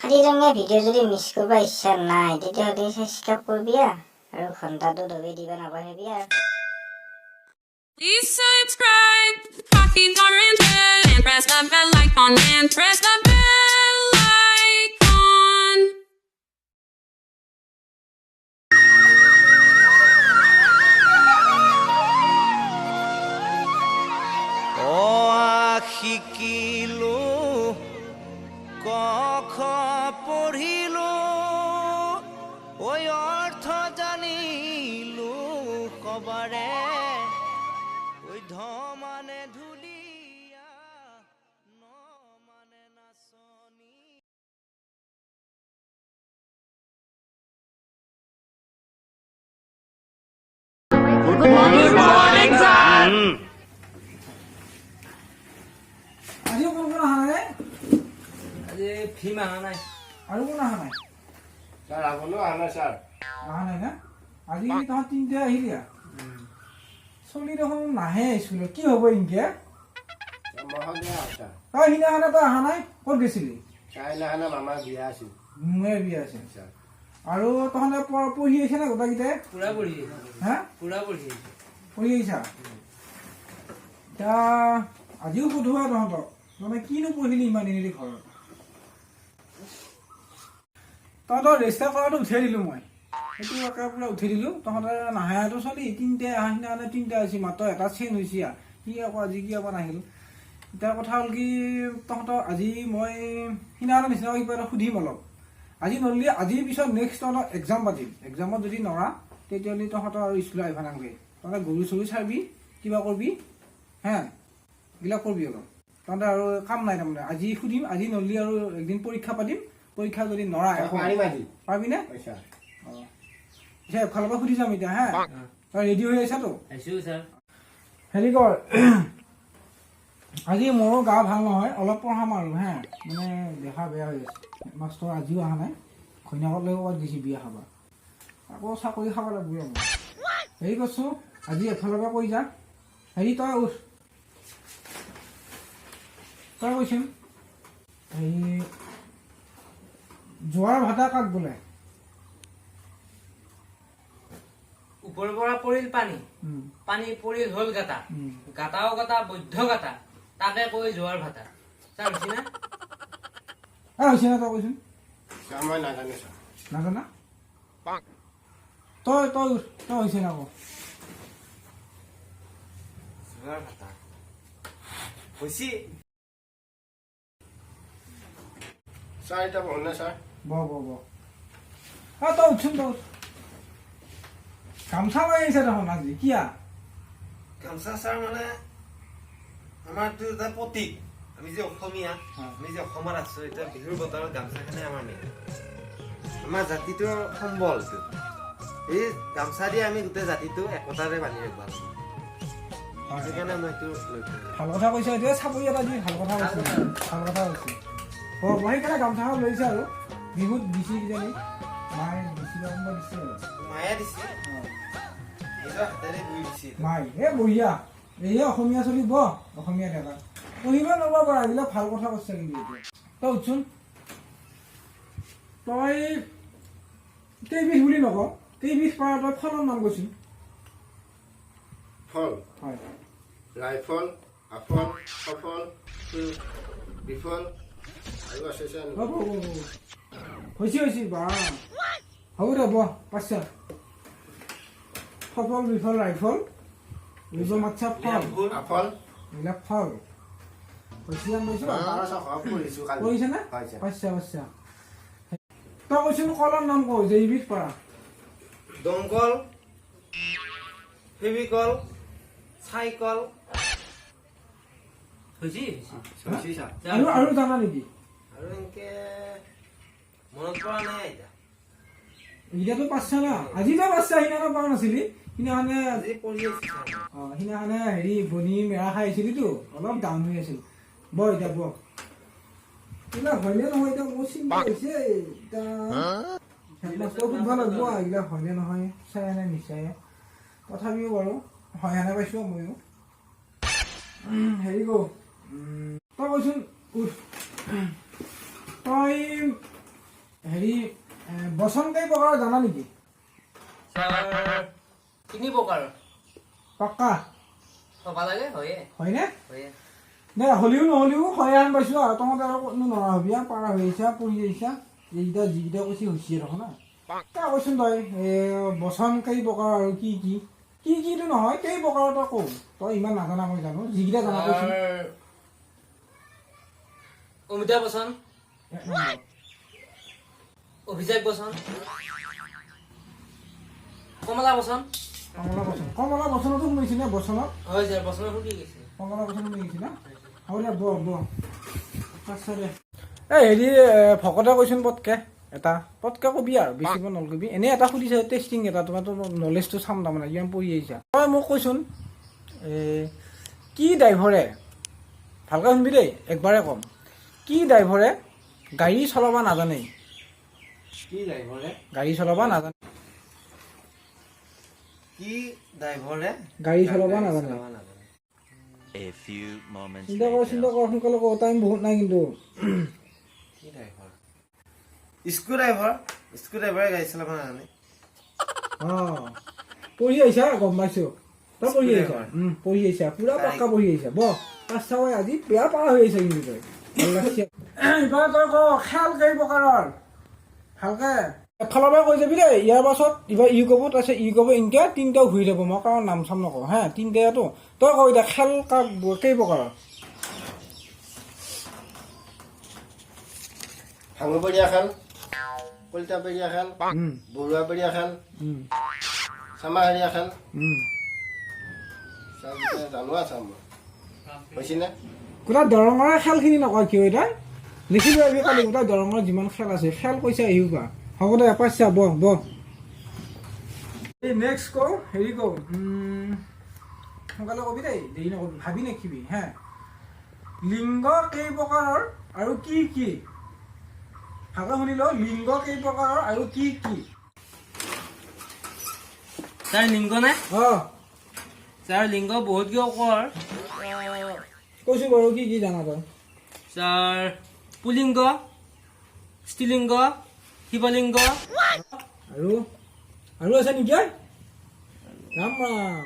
খালি ৰঙীয়া ভিডিঅ' যদি মিছ কৰিব ইচ্ছা নাই তেতিয়াহ'লে ছাবস্ক্ৰাইব কৰিবি আৰু ঘণ্টাটো দবাই দিব নাপাহৰিবি আৰু Please subscribe, fucking orange and press the bell icon and press the bell icon. অ শিকিলো ক আৰু কোন অহা নাই স্যার এখনও আনা স্যার। অহা নাই না? আজি তহঁত তিনিটা আহিলি? চলি দেখোন নাহে স্কুলত। কি হ'ব ইনকে? তই সিদিনাখনে তই অহা নাই? ক'ত গৈছিলি? মামাৰ বিয়া আছিল। মোৰে বিয়া আছে ছাৰ আৰু তহঁতে পঢ়ি আহিছে নে গোটেইকেইটাই পুৰা পঢ়ি হা? পুৰা পঢ়ি পঢ়ি আহিছা? এতিয়া আজিও সুধো আৰু তহঁতক। মানে কিনো পঢ়িলি ইমান দিনেদি ঘৰত? তহঁতৰ ৰেজিষ্টাৰ কৰাটো উঠিয়াই দিলোঁ মই। সেইটো একেবাৰে উঠাই দিলোঁ। তহঁতে নাহাটো চলি তিনিটাই অহা সিদিনাখনে তিনিটা আহিছে মাত্ৰ এটা চেঞ্জ হৈছে। কি আকৌ আজি কি আকৌ নাহিল? এতিয়া কথা হ'ল কি, তহঁতৰ আজি মই সিদিনাখনে নিচিনা কিবা এটা সুধিম অলপ। আজি নললি, আজিৰ পিছত নেক্সট তহঁতৰ এক্সাম পাতিম। এক্সামত যদি নৰা, তেতিয়াহ'লে তহঁতৰ আৰু স্কুলত আহিব নালাগে তহঁতে গৰু চৰু চাবি কিবা কৰিবি, হে? এইবিলাক কৰিবি অলপ। তহঁতে আৰু কাম নাই তাৰমানে। আজি সুধিম, আজি নললি আৰু একদিন পৰীক্ষা পাতিম। পৰীক্ষা যদি নৰা একো পাৰিম আজি পাৰিবিনে পইচা। পিছে এফালৰ পৰা সুধি যাম এতিয়া হা? তই ৰেডি হৈ আহিছাতো হেৰি কৰ আজি মোৰো গা ভালো নহয় অলপ পঢ়াম আৰু হে? মানে দেহা বেয়া হৈ আছে। মাষ্টৰ আজিও অহা নাই। ঘৈণীয়েকৰ লৈ ক'ৰবাত গৈছে বিয়া খাবা। আকৌ চাকৰি খাব লাগিব আৰু হেৰি কৈছোঁ আজি এফালৰ পৰা কৈ যা। হেৰি তই উঠ। তই কৈছোন হেৰি যোৱাৰ ভাতা কাক বোলে? ওপৰৰ পৰা পৰিল পানী। পানী পৰিল হল গাটা। উম। গাটাও গাটা বৈধ্য গাটা। তাকে কৈ যোৱাৰ ভাটা। ছাৰ হৈছে না? এ হৈছে নে তই কৈছোন মই নাজানো নাজানা? তই তই তই হৈছে না আকৌ? যোৱাৰ ভাটা। হৈছে। এতিয়া পঢ়ো নে ছাৰ? ব ব ব অ তই উঠছোন তই উঠ গামোচা মাৰি আহিছে দেখোন আজি কিয়া গামোচা ছাৰ মানে আমাৰতো এটা আমি যে অসমীয়া আমি যে অসমত আছো এতিয়া বিহুৰ বতৰত গামোচাখনে আমাৰ মেইন আমাৰ জাতিটোৰ সম্বল এইটো এই গামোচা দি আমি গোটেই জাতিটো একতাৰে বান্ধি ৰাখিব লাগে সেইকাৰণে মই এইটো ভালো কথা কৈছে এতিয়া চাকৰি এটা দি ভালো কথা কৈছে ভালো কথা কৈছে ব সেইকাৰণে গামোচাখন লৈছে আৰু বিহুত দিছে কিজানি মায়ে দিছে কোনোবা দিছে? মায়ে দিছে। মাই এ বঢ়িয়া। এয়ে অসমীয়া চলি ব অসমীয়া ডেকা পঢ়িব নব পৰা এইবিলাক ভালো কথা কৈছে কিন্তু এতিয়া তই উঠছোন তই কেইবিধ বুলি নকওঁ কেইবিধ পাৰ তই ফলৰ নাম কৈছোন ফল। হয়। ৰাইফল আফল সফল বিফল। হৈছে হৈছে বা হ'ব বহ পাইছা সফল বিফল ৰাইফল ৰিব মাছা ফল ফুল এইবিলাক ফল কৰিছে নে পাইছা পাইছা তই কৈছোন কলৰ নাম কওঁ জৈৱিক পাৰা দমকল ফেবিকল চাইকল আৰু জানা নেকি এনেকে মনত পৰা নাই এতিয়াতো না? আজি তই পাইছা সিদিনা পোৱা নাছিলি। সিদিনাখনে আজি পঢ়ি অ সিদিনাখনে হেৰি বনি মেৰা খাই আহিছিলিতো অলপ ডাউন হৈ আছিল। বৰ এতিয়া এইবিলাক হয়নে নহয়? এতিয়া মোৰ চিন্তা হৈছে। এতিয়া সুধিব লাগিব। এইবিলাক হয়নে নহয়? চাই নে নিচাই তথাপিও বাৰু হয় হেনে পাইছোঁ ময়ো। হেৰি উম, তই কৈছোন উঠ তই হেৰি বচন প্ৰকাৰৰ জানা নেকি? তিনি প্ৰকাৰ পাক্কা? হ'ব লাগে? হয়ে হয়নে? হয়ে দে হ'লেও নহ'লেও হয় আন পাইছোঁ আৰু তহঁতে আৰু ক'তনো নৰা হবি পাৰা হৈ আহিছা পঢ়ি আহিছা এইকেইটা যিকেইটা কৈছে হৈছে দেখোন না তই কৈছোন তই বচন কেই প্ৰকাৰ আৰু কি কি? কি কিটো নহয় কেই প্ৰকাৰৰ তই কওঁ? তই ইমান নাজানা মই জানো যিকেইটা জানা কৈছোঁ। অমিতাভ নম্বৰ। অভিষেক বচ্চন কমলা বচ্চন কমলা বচন কমলা বচনতো শুনিছি নে বচনত হয় ছাৰ বচ্চনৰ শুনি গৈছে। কমলা বচন শুনিছি না? হ'ব দে ব ব। আচ্ছা এই হেৰি ভকতে কৈছোন পটকে এটা। পটকে কবি আৰু বেছিব নলকবি। এনেই এটা সুধিছে টেষ্টিং এটা তোমাৰ তোৰ নলেজটো চাম তাৰমানে কিমান পঢ়ি আহিছা। তই মোক কৈছোন এ, কি ড্ৰাইভৰে ভালকৈ শুনবি দেই একবাৰে ক'ম। কি ড্ৰাইভৰে গাড়ী চলাব নাজানে। কি ড্ৰাইভৰে? গাড়ী চলাব নাজানে। কি ড্ৰাইভৰে? গাড়ী চলাব নাজানে। চলাব নাজানে A few moments চিন্তা কৰ চিন্তা কৰ সোনকালে কৰ টাইম বহুত নাই কিন্তু। কি ড্ৰাইভৰ? স্ক্ৰু ড্ৰাইভৰ স্ক্ৰু ড্ৰাইভৰে গাড়ী চলাব নাজানে। অঁ। পঢ়ি আহিছা গম পাইছো। তই পঢ়ি আহিছা উম, পঢ়ি আহিছা পুৰা পাক্কা পঢ়ি আহিছা ব পাঁচ চাৱাই আজি বেয়া পাৰা হৈ আহিছে কিন্তু তই। ভালো লাগছে। এইবাৰ তই ক খেল কেই প্ৰকাৰৰ ভালকে? এফালৰ পৰা কৈ যাবি দেই। ইয়াৰ পাছত এইবাৰ ই ক'ব তাৰপিছত ই ক'ব ইনকে তিনিটাও ঘূৰি যাব। মই কাৰণ নাম চাম নকওঁ হা তিনিটাতো তই ক এতিয়া খেল কেই প্ৰকাৰৰ ভাঙুপৰীয়া খেল কলিতাপৰীয়া খেল বৰুৱাপৰীয়া খেল চামাহাৰীয়া খেল। জানো আছা মই। হৈছেনে? গোটেই দৰঙৰে খেলখিনি নকয় কিয় এতিয়া লিখি লৈ আহিবি কালি গোটেই দৰঙৰ যিমান খেল আছে খেল কৈছে আহিব। পা হ'ব দে পাইছা বহ বহ এই নেক্সট কওঁ হেৰি কওঁ সোনকালে কবি দেই দেৰি নকবি ভাবি নেখিবি হে। লিংগ কেই প্ৰকাৰৰ আৰু কি কি? ভালকৈ শুনি লওঁ লিংগ কেই প্ৰকাৰৰ আৰু কি কি? ছাৰ লিংগ নে? অঁ। ছাৰ লিংগ বহুত কিয় কৰ কৈছোঁ বাৰু কি কি জানা তই? ছাৰ পুলিংগ স্ত্ৰীলিংগ শিৱলিংগ আৰু আৰু আছে নেকি? ৰাম ৰাম।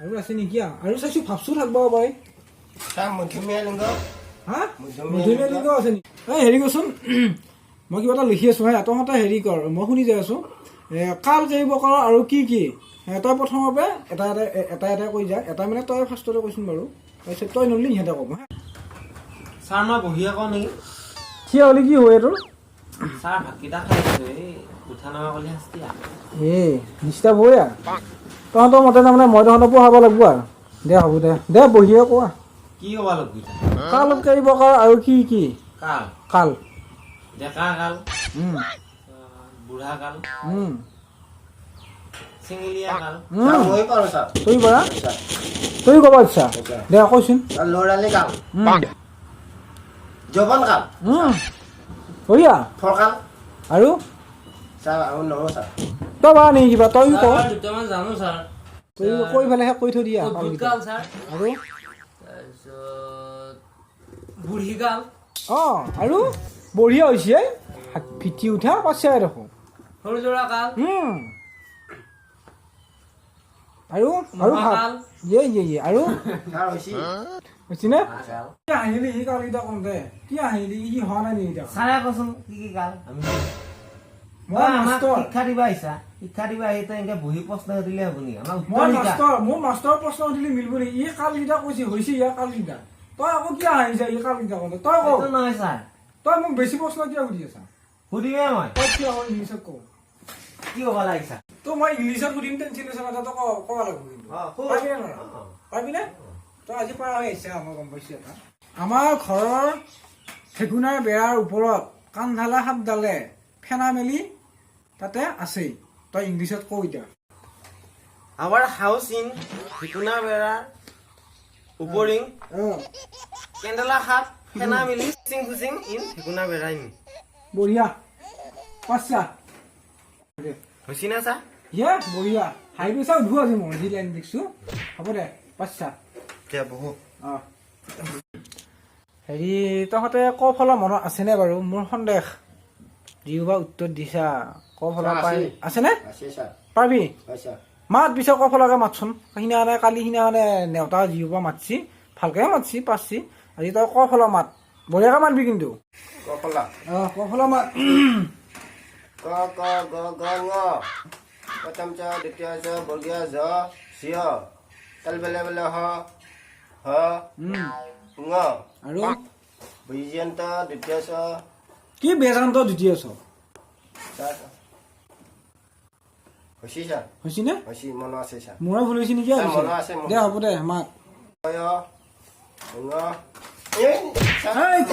আৰু আছে নেকি? আৰু চাইছো ভাবছ থাকিব পাৰে মধ্যমীয়া লিংগ। হা? মধ্যমীয়া লিংগ। আছে নেকি? এই হেৰি কৰচোন মই কিবা এটা লিখি আছো হা তহঁতে হেৰি কৰ মই শুনি যাই আছো। কাল কেই প্ৰকাৰৰ আৰু কি কি? তই প্ৰথমৰ পৰা এটা এটা এটা এটা কৈ যা। এটা মানে তই ফাৰ্ষ্টতে কৈছোন বাৰু। তাৰপিছত তই নলি সিহঁতে ক'ম হা। ছাৰ মই বহি আকৌ নেকি? থিয় হ'লে কি হয় তোৰ? ছাৰ ভাতকেইটা খাই আছো এই উঠা নমা কৰিলে শাস্তি আৰু। এ ডিষ্টাৰ্ব হয় আ তহঁতৰ মতে তাৰমানে মই তহঁতক পঢ়াব লাগিব আৰু। দে হ'ব দে। দে বহিয়ে কোৱা। কি ক'ব লাগিব কাল কেই প্ৰকাৰ আৰু কি কি? কাল? কাল। ডেকা কাল? বুঢ়া কাল? কাল? মই পাৰোঁ ছাৰ। তুই পৰা? তুই ক'ব ইচ্ছা দে কৈছোন ল'ৰালি কাল। জবন কাল ফৰকাল আৰু? তবা নেকি কিবা তই দুটামান জানো ছাৰ। কৈ পেলাইহে কৈ থৈ দিয়া। আৰু? বুঢ়ীকাল অঁ আৰু? বঢ়িয়া হৈছে। ভিটি উঠা পাছে দেখোঁ সৰু জোৰা কাল আৰু আৰু ভালো ইয়ে ইয়ে ইয়ে। আৰু? হৈছে। হৈছেনে কি আহিলি? ই কাল কেইটা কম দে কি আহিলি? ই হোৱা নাই নেকি এতিয়া? ছাৰে কচোন কি কি কাল? মই মাষ্টৰ শিক্ষা দিব আহিছা। শিক্ষা দিব আহি তই এনেকে বহি প্ৰশ্ন সুধিলে হ'ব নেকি? মই মাষ্টৰ মোৰ মাষ্টৰৰ প্ৰশ্ন সুধিলে মিলিব নেকি? ই কাল কেইটা কৈছে হৈছে ইয়াৰ কাল কেইটা তই আকৌ কিয় আহিছা ই কাল কেইটা কওঁতে? তই ক। সেইটো নহয় ছাৰ। তই মোক বেছি প্ৰশ্ন কিয় সুধি আছা? সুধিমে মই। তই কিয় ইংলিছত কওঁ কি ক'ব লাগিছা? তো মই ইংলিছত সুধিম টেনচন আছে ক- ক'ব লাগিব অ, সুধ। পাৰিবি নে? তই আজি পৰা হৈ আহিছে মই গম পাইছো এটা। আমাৰ ঘৰৰ ঠেকুনাৰ বেৰাৰ ওপৰত কাণঢালা সাপডালে ফেনা মেলি তাতে আছেই। তই ইংলিছত কওঁ এতিয়া। আৱাৰ হাউচ ইন ঠিকুনা বেৰাৰ উপৰিং কেণ্ডেলা সাপ ফেনা মিলি চিং ফুচিং ইন ঠিকুনা বেৰা ইন বঢ়িয়া। পাঁচটা। হৈছে নে ইয়ে বঢ়িয়া। হাই পইচা উঠো আজি মই যি লাইন দেখিছো। হ'ব দে পাঁচটা এতিয়া বহু। অঁ। হেৰি তহঁতে ক ফলৰ মনত আছেনে বাৰু? মোৰ সন্দেহ। যিবা উত্তৰ দিছা। ক ফলা পাই আছেনে? পাৰবি? মাত পিছে ক ফলাকে মাতচোন। সিদিনাখনে কালি সিদিনাখনে নেওতা যিবা মাতছি। ভালকে মাতছি পাৰছি আজি তই ক ফলা মাত? বঢ়িয়াকে মাতবি কিন্তু। কফলা অঁ ক ফলা মাত ক ক গ গ ঙ। প্ৰথম চ দ্বিতীয় চ বৰ্গীয় জ চিয় তেল বেলে বেলে হ হ ঙ। আৰু? বৈজয়ন্ত দ্বিতীয় চ? কি বেদান্ত দ্বিতীয় ছাৰ হৈছি ছাৰ হৈছিনে হৈছি মন আছে ছাৰ মোৰে ভুল হৈছে নেকি? মনত আছে, মনত দে হ'ব দে মাত। কয় ঙ। এই। ক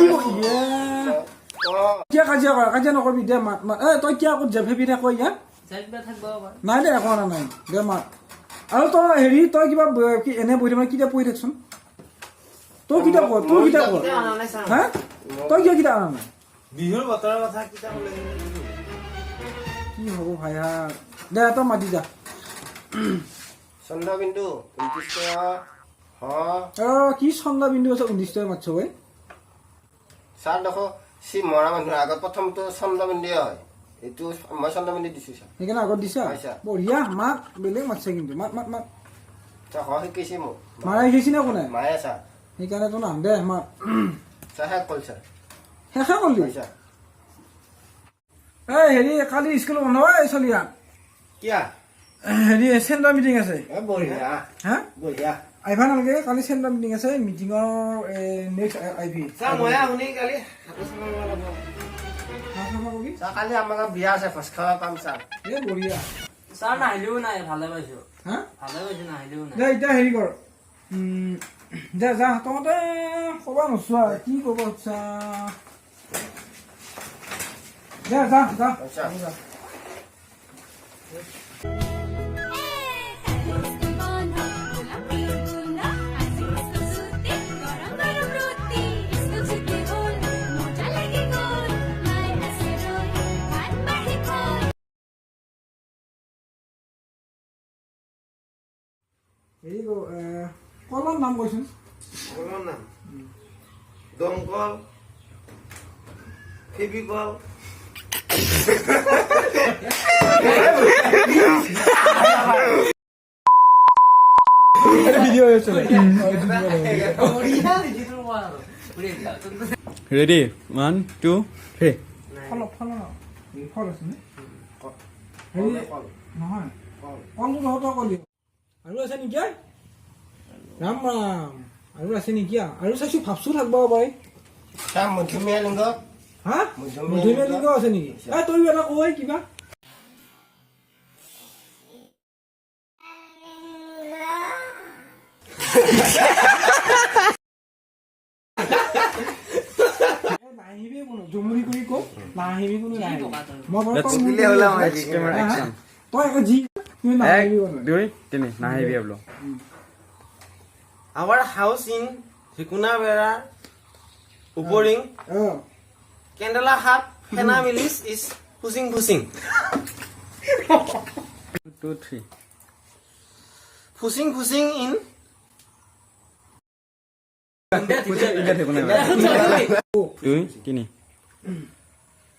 কিয় কাজিয়া কৰা? কাজিয়া নকৰিবি দে মাত মাত। এই তই কিয় আকৌ জেভেবি থাক ইয়াত? নাই দে একো অনা নাই দে মাত। আৰু তই হেৰি তই কিবা কি এনে বহি থাক কিতাপ পঢ়ি থাকচোন। তোৰ কিতাপ পঢ় তোৰ কিতাপ পঢ় হা? তই কিয় কিতাপ অনা নাই? বিহুৰ বতৰৰ কথা কিতা কি হ'ব ভাই হা? দে তই মাতি যা। চন্দ্ৰবিন্দু কি চন্দা বিন্দু আছে ঊনত্ৰিছ টকা মাতছ ঐ। ছাৰ দেখো। সি মৰা মানুহৰ আগত প্ৰথমটো চন্দ্ৰবিন্দুৱে হয়। এইটো মই চন্দ্ৰবিন্দু দিছোঁ ছাৰ। সেইকাৰণে আগত দিছা? বঢ়িয়া মাত বেলেগ মাতছে কিন্তু মাত মাত মাত শিকাইছে মোক। মাৰাই শিকাইছি নে কোনে? মায়ে ছাৰ। সেইকাৰণে তোৰ নাম দে মাত ছাৰ শেষ কল ছাৰ। শেষে হয় ছাৰ। এই হেৰি কালি স্কুল বন্ধ এই চলিয়া কিয়া? হেৰি চেণ্টাৰ মিটিং আছে। বঢ়িয়া। হা? বঢ়িয়া। আহিবা নালাগে কালি চেণ্টাৰ মিটিং আছে মিটিঙৰ নেক্সট আহিবি কালি চাহ আমাৰ বিয়া আছে ভোজ খাব পাম ছাৰ এই বঢ়িয়া। ছাৰ নাহিলেও নাই ভালে পাইছো। হা? ভালে পাইছো নাহিলেও নাই। দে এতিয়া হেৰি কৰ। দে যা তহঁতে ক'ব নোচোৱা কি ক'ব ইচ্ছা দে যা যা। নাম কৈছোন কলৰ নাম দমকল ফেবিকল ভিডিঅ' হৈছে ready one two three fall fall hurry fall আছে নে হেৰি নহয় কলটো তহঁতৰ কলি আৰু আছে নেকি ৰাম ৰাম আৰু আছে নেকি? আ? আৰু চাইছো ভাবছ থাকিব পাৰে ছাৰ মধ্যমীয়া লিংগ। হা মধ্যমীয়া মধ্যমীয়া লিংগ। আছে নেকি? এ তইও এটা কৈ কিবা? নাহিবি কোনো জমুৰি কৰি কওঁ নাহিবি কোনো মই তই. তই যি তুমি নাহিবি কোনো। দুই তিনি। নাহিবি বোলো। আৱাৰ হাউচ ইন ঠিকুনাবেৰা উপৰিং অ কেন্দেলা হাট ফেনা মিলিছ is pushing pushing two three pushing pushing in দুই তিনি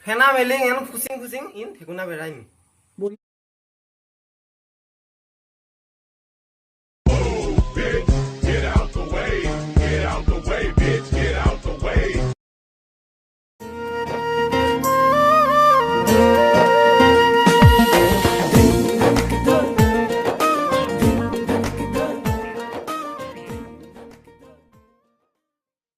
ফেনা মেলিং এণ্ড ফুচিং ফুচিং ইন ঠিকুনাবেৰা ইন